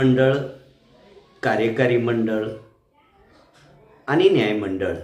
मंडळ कार्यकारी मंडळ आणि न्यायमंडळ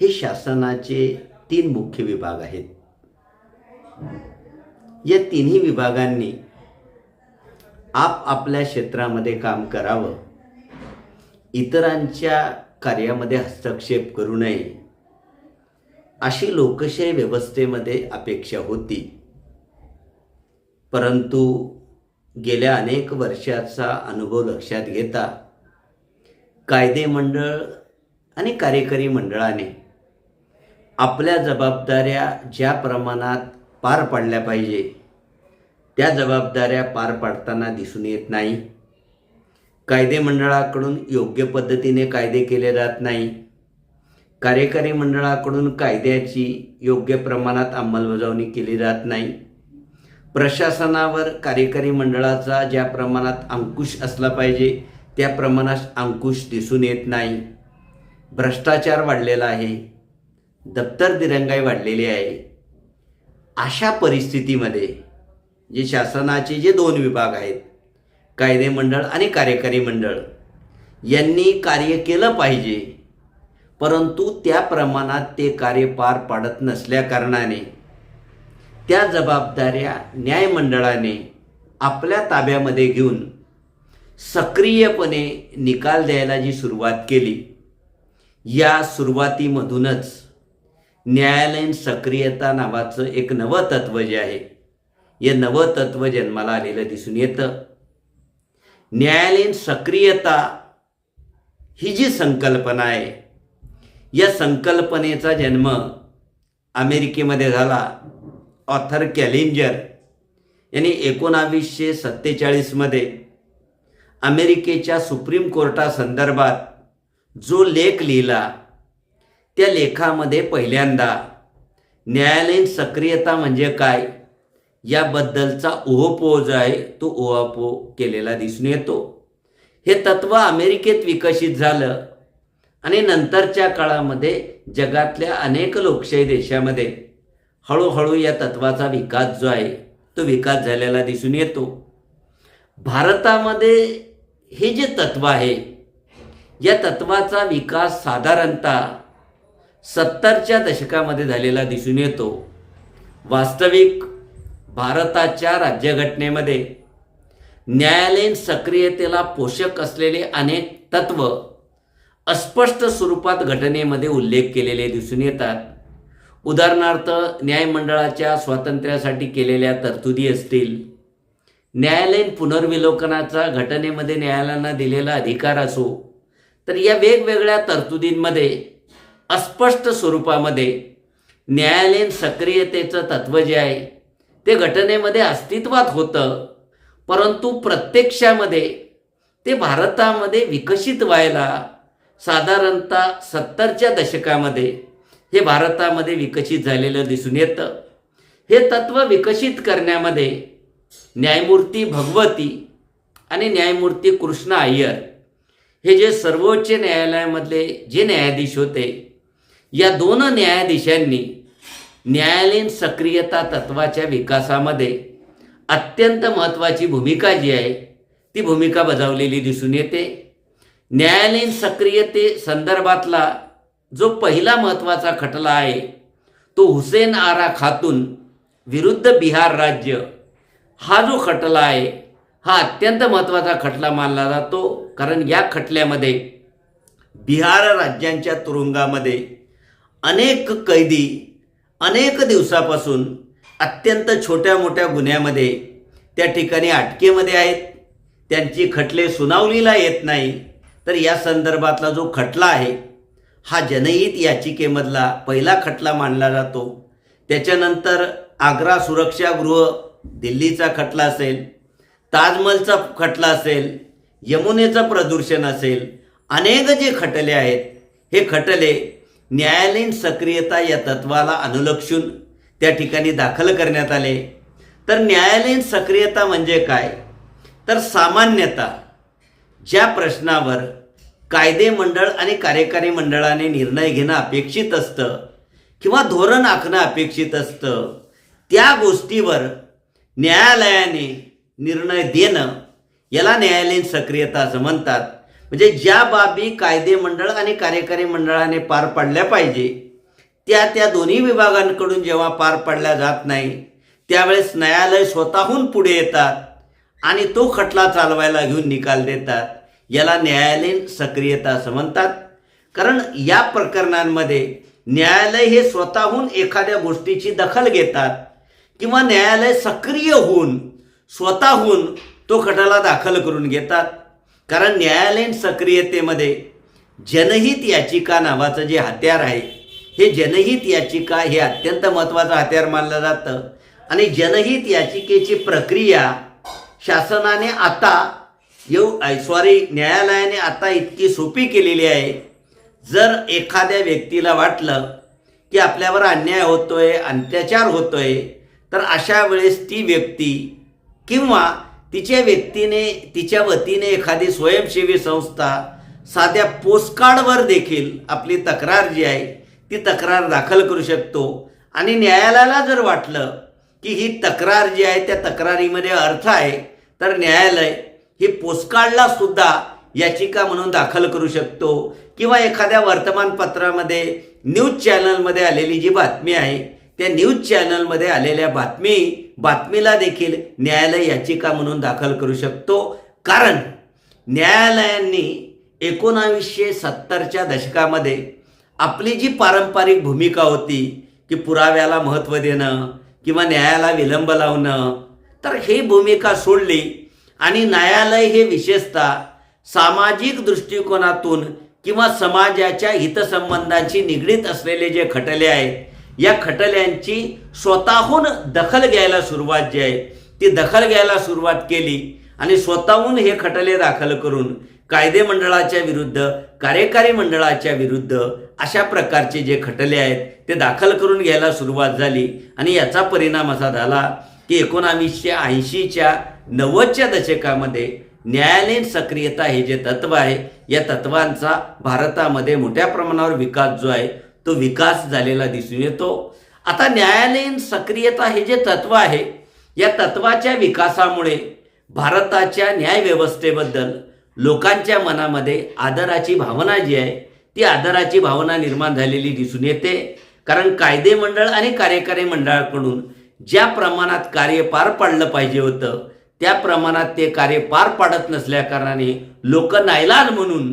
हे शासनाचे तीन मुख्य विभाग आहेत. या तिन्ही विभागांनी आपापल्या क्षेत्रामध्ये काम करावं इतरांच्या कार्यामध्ये हस्तक्षेप करू नये अशी लोकशाही व्यवस्थेमध्ये अपेक्षा होती. परंतु गेल्या अनेक वर्षाचा अनुभव लक्षात घेता कायदे मंडळ आणि कार्यकारी मंडळाने आपल्या जबाबदाऱ्या ज्या प्रमाणात पार पाडल्या पाहिजे त्या जबाबदाऱ्या पार पाडताना दिसून येत नाही. कायदे मंडळाकडून योग्य पद्धतीने कायदे केले जात नाही. कार्यकारी मंडळाकडून कायद्याची योग्य प्रमाणात अंमलबजावणी केली जात नाही. प्रशासनावर कार्यकारी मंडळाचा ज्या प्रमाणात अंकुश असला पाहिजे त्या प्रमाणात अंकुश दिसून येत नाही. भ्रष्टाचार वाढलेला आहे. दप्तर दिरंगाई वाढलेली आहे. अशा परिस्थितीमध्ये जे शासनाचे जे दोन विभाग आहेत कायदे मंडळ आणि कार्यकारी मंडळ यांनी कार्य केलं पाहिजे. परंतु त्या प्रमाणात ते कार्य पार पाडत नसल्याकारणाने त्या जबाबदाऱ्या न्यायमंडळाने आपल्या ताब्यामध्ये घेऊन सक्रियपणे निकाल द्यायला जी सुरुवात केली या सुरुवातीमधूनच न्यायालयीन सक्रियता नावाचं एक नवं तत्व जे आहे हे नवं तत्व जन्माला आलेलं दिसून येतं. न्यायालयीन सक्रियता ही जी संकल्पना आहे या संकल्पनेचा जन्म अमेरिकेमध्ये झाला. ऑथर कॅलिंजर यांनी एकोणावीसशे सत्तेचाळीसमध्ये अमेरिकेच्या सुप्रीम कोर्टासंदर्भात जो लेख लिहिला त्या लेखामध्ये पहिल्यांदा न्यायालयीन सक्रियता म्हणजे काय याबद्दलचा ओहोपो जो आहे तो ओहापो केलेला दिसून येतो. हे तत्व अमेरिकेत विकसित झालं आणि नंतरच्या काळामध्ये जगातल्या अनेक लोकशाही देशामध्ये हळूहळू या तत्वाचा विकास जो आहे तो विकास झालेला दिसून येतो. भारतामध्ये हे जे तत्व आहे या तत्वाचा विकास साधारणतः सत्तरच्या दशकामध्ये झालेला दिसून येतो. वास्तविक भारताच्या राज्यघटनेमध्ये न्यायालयीन सक्रियतेला पोषक असलेले अनेक तत्व अस्पष्ट स्वरूपात घटनेमध्ये उल्लेख केलेले दिसून येतात. उदाहरणार्थ न्यायमंडळाच्या स्वातंत्र्यासाठी केलेल्या तरतुदी असतील. न्यायालयीन पुनर्विलोकनाचा घटनेमध्ये न्यायालयानं दिलेला अधिकार असो तर या वेगवेगळ्या तरतुदींमध्ये अस्पष्ट स्वरूपामध्ये न्यायालयीन सक्रियतेचं तत्व जे आहे ते घटनेमध्ये अस्तित्वात होतं परंतु प्रत्यक्षामध्ये ते भारतामध्ये विकसित व्हायला साधारणतः सत्तरच्या दशकामध्ये हे भारतामध्ये विकसित झालेलं दिसून येतं. हे तत्व विकसित करण्यामध्ये न्यायमूर्ती भगवती आणि न्यायमूर्ती कृष्ण अय्यर हे जे सर्वोच्च न्यायालयामधले जे न्यायाधीश होते या दोन न्यायाधीशांनी न्यायालयीन सक्रियता तत्वाच्या विकासामध्ये अत्यंत महत्त्वाची भूमिका जी आहे ती भूमिका बजावलेली दिसून येते. न्यायालयीन सक्रियते संदर्भातला जो पहिला महत्त्वाचा खटला आहे तो हुसेन आरा खातून विरुद्ध बिहार राज्य हा जो खटला आहे हा अत्यंत महत्त्वाचा खटला मानला जातो. कारण या खटल्यामध्ये बिहार राज्यांच्या तुरुंगामध्ये अनेक कैदी अनेक दिवसापासून अत्यंत छोट्या मोठ्या गुन्ह्यामध्ये त्या ठिकाणी अटकेमध्ये आहेत. त्यांची खटले सुनावणीला येत नाही. तर या संदर्भातला जो खटला आहे हा जनहित याचिकेमधला पहिला खटला मानला जातो. त्याच्यानंतर आग्रा सुरक्षागृह दिल्लीचा खटला असेल ताजमहलचा खटला असेल यमुनेचं प्रदूषण असेल अनेक जे खटले आहेत हे खटले न्यायालयीन सक्रियता या तत्वाला अनुलक्षून त्या ठिकाणी दाखल करण्यात आले. तर न्यायालयीन सक्रियता म्हणजे काय? तर सामान्यतः ज्या प्रश्नावर कायदे मंडळ आणि कार्यकारी मंडळाने निर्णय घेणं अपेक्षित असतं किंवा धोरण आखणं अपेक्षित असतं त्या गोष्टीवर न्यायालयाने निर्णय देणं याला न्यायालयीन सक्रियता असं म्हणतात. म्हणजे ज्या बाबी कायदे मंडळ आणि कार्यकारी मंडळाने पार पाडल्या पाहिजे त्या त्या दोन्ही विभागांकडून जेव्हा पार पाडल्या जात नाही त्यावेळेस न्यायालय स्वतःहून पुढे येतात आणि तो खटला चालवायला घेऊन निकाल देतात. याला न्यायालयीन सक्रियता असं म्हणतात कारण या प्रकरणांमध्ये न्यायालय हे स्वतःहून एखाद्या गोष्टीची दखल घेतात किंवा न्यायालय सक्रिय होऊन स्वतःहून तो खटला दाखल करून घेतात. कारण न्यायालयीन सक्रियतेमध्ये जनहित याचिका नावाचं जे हत्यार आहे हे जनहित याचिका हे अत्यंत महत्त्वाचं हत्यार मानलं जातं. आणि जनहित याचिकेची प्रक्रिया शासनाने आता येऊ सॉरी न्यायालयाने आता इतकी सोपी केलेली आहे. जर एखाद्या व्यक्तीला वाटलं की आपल्यावर अन्याय होतोय अत्याचार होतोय तर अशा वेळेस ती व्यक्ती किंवा तिच्या व्यक्तीने तिच्या वतीने एखादी स्वयंसेवी संस्था साध्या पोस्टकार्डवर देखील आपली तक्रार जी आहे ती तक्रार दाखल करू शकतो. आणि न्यायालयाला जर वाटलं की ही तक्रार जी आहे त्या तक्रारीमध्ये अर्थ आहे तर न्यायालय ही पोस्टकार्डला सुद्धा याचिका म्हणून दाखल करू शकतो. किंवा एखाद्या वर्तमानपत्रामध्ये न्यूज चॅनलमध्ये आलेली जी बातमी आहे त्या न्यूज चॅनलमध्ये आलेल्या बातमी बातमीला देखील न्यायालय याचिका म्हणून दाखल करू शकतो. कारण न्यायालयांनी एकोणावीसशे सत्तरच्या दशकामध्ये आपली जी पारंपरिक भूमिका होती की पुराव्याला महत्त्व देणं किंवा न्यायाला विलंब लावणं तर ही भूमिका सोडली. आणि न्यायालय हे विशेषतः सामाजिक दृष्टिकोनातून किंवा समाजाच्या हितसंबंधांशी निगडीत असलेले जे खटले आहेत या खटल्यांची स्वतःहून दखल घ्यायला सुरुवात जी आहे ती दखल घ्यायला सुरुवात केली आणि स्वतःहून हे खटले दाखल करून कायदे मंडळाच्या विरुद्ध कार्यकारी मंडळाच्या विरुद्ध अशा प्रकारचे जे खटले आहेत ते दाखल करून घ्यायला सुरुवात झाली. आणि याचा परिणाम असा झाला की एकोणावीसशे ऐंशीच्या नव्वदच्या दशकामध्ये न्यायालयीन सक्रियता हे जे तत्व आहे या तत्वांचा भारतामध्ये मोठ्या प्रमाणावर विकास जो आहे तो विकास झालेला दिसून येतो. आता न्यायालयीन सक्रियता हे जे तत्व आहे या तत्वाच्या विकासामुळे भारताच्या न्यायव्यवस्थेबद्दल लोकांच्या मनामध्ये आदराची भावना जी आहे ती आदराची भावना निर्माण झालेली दिसून येते. कारण कायदे मंडळ आणि कार्यकारी मंडळाकडून ज्या प्रमाणात कार्य पार पाडलं पाहिजे होतं त्या प्रमाणात ते कार्य पार पाडत नसल्याकारणाने लोक नायलाज म्हणून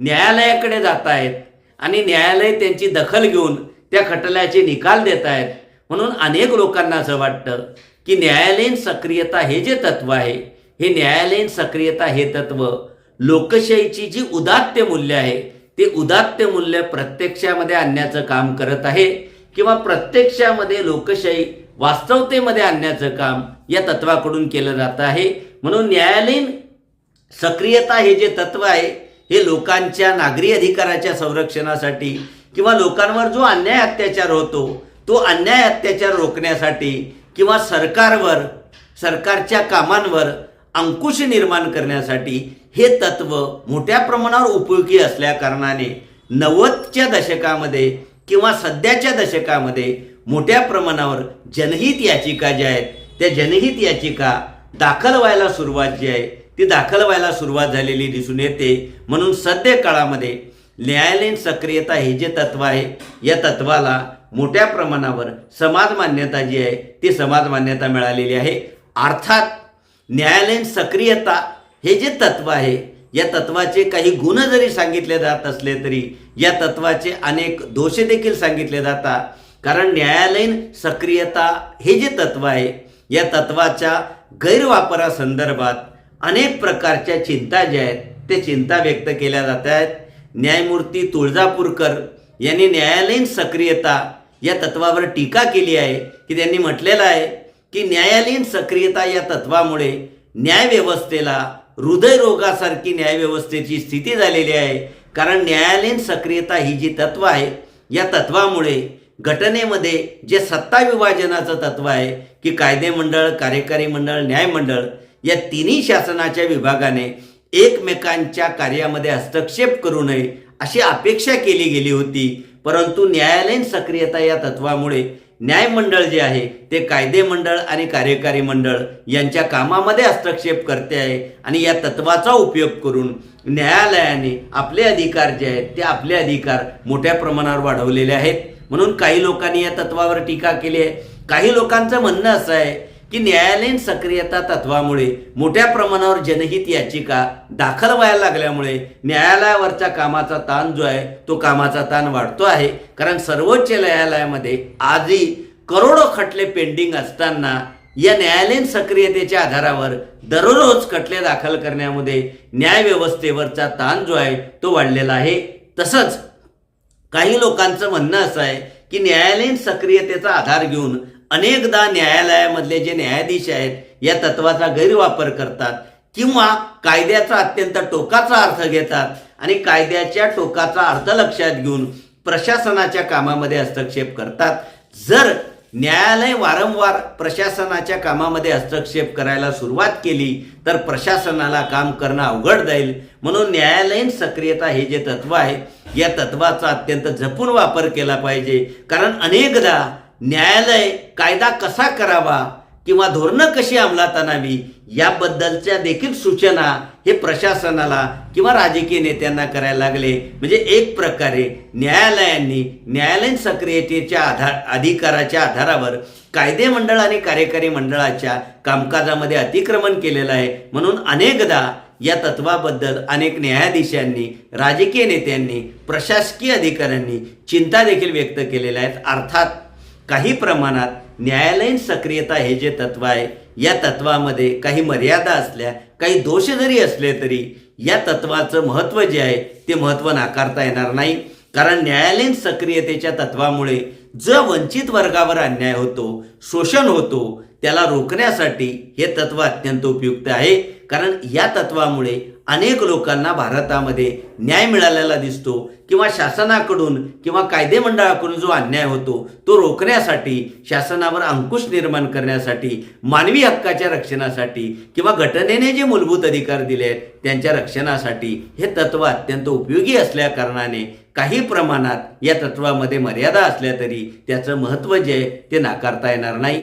न्यायालयाकडे जात आहेत आणि न्यायालय त्यांची दखल घेऊन त्या खटल्याचे निकाल देत आहेत म्हणून अनेक लोकांना असं वाटतं की न्यायालयीन सक्रियता हे जे तत्व आहे हे न्यायालयीन सक्रियता हे तत्व लोकशाहीची जी उदात्त मूल्य आहे ते उदात्त मूल्य प्रत्यक्षामध्ये आणण्याचं काम करत आहे किंवा प्रत्यक्षामध्ये लोकशाही वास्तवतेमध्ये आणण्याचं काम या तत्वाकडून केलं जात आहे. म्हणून न्यायालयीन सक्रियता हे जे तत्व आहे हे लोकांच्या नागरी अधिकाराच्या संरक्षणासाठी किंवा लोकांवर जो अन्याय अत्याचार होतो तो अन्याय अत्याचार रोखण्यासाठी किंवा सरकारवर सरकारच्या कामांवर अंकुश निर्माण करण्यासाठी हे तत्व मोठ्या प्रमाणावर उपयोगी असल्याकारणाने नव्वदच्या दशकामध्ये किंवा सध्याच्या दशकामध्ये मोठ्या प्रमाणावर जनहित याचिका ज्या आहेत त्या जनहित याचिका दाखल व्हायला सुरुवात जी आहे ती दाखल व्हायला सुरुवात झालेली दिसून येते. म्हणून सध्या काळामध्ये न्यायालयीन सक्रियता हे जे तत्व आहे या तत्वाला मोठ्या प्रमाणावर समाज मान्यता जी आहे ती समाज मान्यता मिळालेली आहे. अर्थात न्यायालयीन सक्रियता हे जे तत्व आहे या तत्वाचे काही गुण जरी सांगितले जात असले तरी या तत्वाचे अनेक दोषे देखील सांगितले जातात. कारण न्यायालयीन सक्रियता हे जे तत्व आहे या तत्वाच्या गैरवापरासंदर्भात अनेक प्रकारच्या चिंता ज्या आहेत ते चिंता व्यक्त केल्या जात आहेत. न्यायमूर्ती तुळजापूरकर यांनी न्यायालयीन सक्रियता या तत्वावर टीका केली आहे की त्यांनी म्हटलेलं आहे की न्यायालयीन सक्रियता या तत्वामुळे न्यायव्यवस्थेला हृदयरोगासारखी न्यायव्यवस्थेची स्थिती झालेली आहे. कारण न्यायालयीन सक्रियता ही जी तत्व आहे या तत्वामुळे घटनेमध्ये जे सत्ता विभाजनाचं तत्व आहे की कायदे मंडळ कार्यकारी मंडळ न्यायमंडळ या तिन्ही शासनाच्या विभागाने एकमेकांच्या कार्यामध्ये हस्तक्षेप करू नये अशी अपेक्षा केली गेली होती. परंतु न्यायालयीन सक्रियता या तत्वामुळे न्यायमंडळ जे आहे ते कायदे मंडळ आणि कार्यकारी मंडळ यांच्या कामामध्ये हस्तक्षेप करते आहे आणि या तत्वाचा उपयोग करून न्यायालयाने आपले अधिकार जे आहेत ते आपले अधिकार मोठ्या प्रमाणावर वाढवलेले आहेत. म्हणून काही लोकांनी या तत्वावर टीका केली आहे. काही लोकांचं म्हणणं असं आहे की न्यायालयीन सक्रियता तत्वामुळे मोठ्या प्रमाणावर जनहित याचिका दाखल व्हायला लागल्यामुळे न्यायालयावरचा कामाचा ताण जो आहे तो कामाचा ताण वाढतो आहे. कारण सर्वोच्च न्यायालयामध्ये आजही करोडो खटले पेंडिंग असताना या न्यायालयीन सक्रियतेच्या आधारावर दररोज खटले दाखल करण्यामध्ये न्यायव्यवस्थेवरचा ताण जो आहे तो वाढलेला आहे. तसंच काही लोकांचं म्हणणं असं आहे की न्यायालयीन सक्रियतेचा आधार घेऊन अनेकदा न्यायालयामधले जे न्यायाधीश आहेत या तत्वाचा गैरवापर करतात किंवा कायद्याचा अत्यंत टोकाचा अर्थ घेतात आणि कायद्याच्या टोकाचा अर्थ लक्षात घेऊन प्रशासनाच्या कामामध्ये हस्तक्षेप करतात. जर न्यायालय वारंवार प्रशासनाच्या कामामध्ये हस्तक्षेप करायला सुरुवात केली तर प्रशासनाला काम करणं अवघड जाईल. म्हणून न्यायालयीन सक्रियता हे जे तत्व आहे या तत्वाचा अत्यंत जपून वापर केला पाहिजे. कारण अनेकदा न्यायालय कायदा कसा करावा किंवा धोरणं कशी अंमलात आणावी याबद्दलच्या देखील सूचना हे प्रशासनाला किंवा राजकीय नेत्यांना करायला लागले. म्हणजे एक प्रकारे न्यायालयांनी न्यायालयीन सक्रियतेच्या आधार अधिकाराच्या आधारावर कायदे मंडळ आणि कार्यकारी मंडळाच्या कामकाजामध्ये अतिक्रमण केलेलं आहे. म्हणून अनेकदा या तत्वाबद्दल अनेक न्यायाधीशांनी राजकीय नेत्यांनी प्रशासकीय अधिकाऱ्यांनी चिंता देखील व्यक्त केलेल्या आहेत. अर्थात काही प्रमाणात न्यायालयीन सक्रियता हे जे तत्व आहे या तत्वामध्ये काही मर्यादा असल्या काही दोष जरी असले तरी या तत्वाचं महत्त्व जे आहे ते महत्त्व नाकारता येणार नाही. कारण न्यायालयीन सक्रियतेच्या तत्वामुळे जो वंचित वर्गावर अन्याय होतो शोषण होतो त्याला रोखण्यासाठी हे तत्व अत्यंत उपयुक्त आहे. कारण या तत्वामुळे अनेक लोकांना भारतामध्ये न्याय मिळालेला दिसतो किंवा शासनाकडून किंवा कायदे मंडळाकडून जो अन्याय होतो तो रोखण्यासाठी शासनावर अंकुश निर्माण करण्यासाठी मानवी हक्काच्या रक्षणासाठी किंवा घटनेने जे मूलभूत अधिकार दिले आहेत त्यांच्या रक्षणासाठी हे तत्व अत्यंत उपयोगी असल्या कारणाने काही प्रमाणात या तत्वामध्ये मर्यादा असल्या तरी त्याचं महत्त्व जे आहे ते नाकारता येणार नाही.